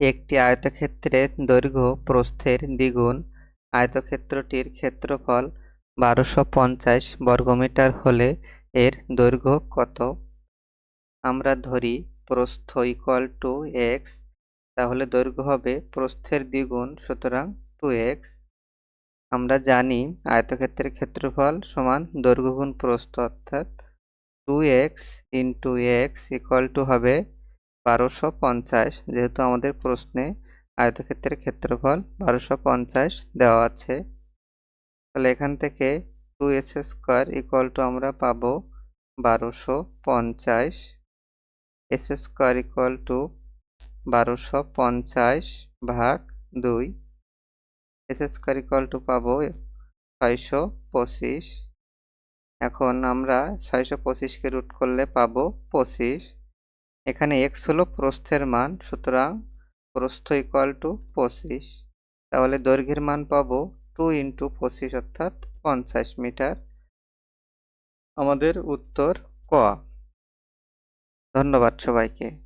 একটি আয়তক্ষেত্রের দৈর্ঘ্য প্রস্থের দ্বিগুণ। আয়তক্ষেত্রটির ক্ষেত্রফল বারোশো পঞ্চাশ বর্গমিটার হলে এর দৈর্ঘ্য কত? আমরা ধরি প্রস্থ ইকুয়াল টু এক্স তাহলে দৈর্ঘ্য হবে প্রস্থের দ্বিগুণ সুতরাং টু এক্স আমরা জানি আয়তক্ষেত্রের ক্ষেত্রফল সমান দৈর্ঘ্য গুণ প্রস্থ, অর্থাৎ two x into x equal to হবে বারোশো পঞ্চাশ যেহেতু আমাদের প্রশ্নে আয়তক্ষেত্রের ক্ষেত্রফল বারোশো পঞ্চাশ দেওয়া আছে। তাহলে এখান থেকে two s square equal to আমরা পাবো বারোশো পঞ্চাশ। এস স্কোয়ার ইকুয়াল টু বারোশো পঞ্চাশ ভাগ দুই। এস স্কোয়ার ইকুয়াল টু পাবো ছয়শো পঁচিশ। এখন আমরা ছয়শো পঁচিশকে রুট করলে পাবো পঁচিশ। এখানে এক্স হলো প্রস্থের মান, সুতরাং প্রস্থ ইকুয়াল টু পঁচিশ। তাহলে দৈর্ঘ্যের মান পাবো টু ইন্টু পঁচিশ অর্থাৎ পঞ্চাশ মিটার। আমাদের উত্তর ক। ধন্যবাদ সবাইকে।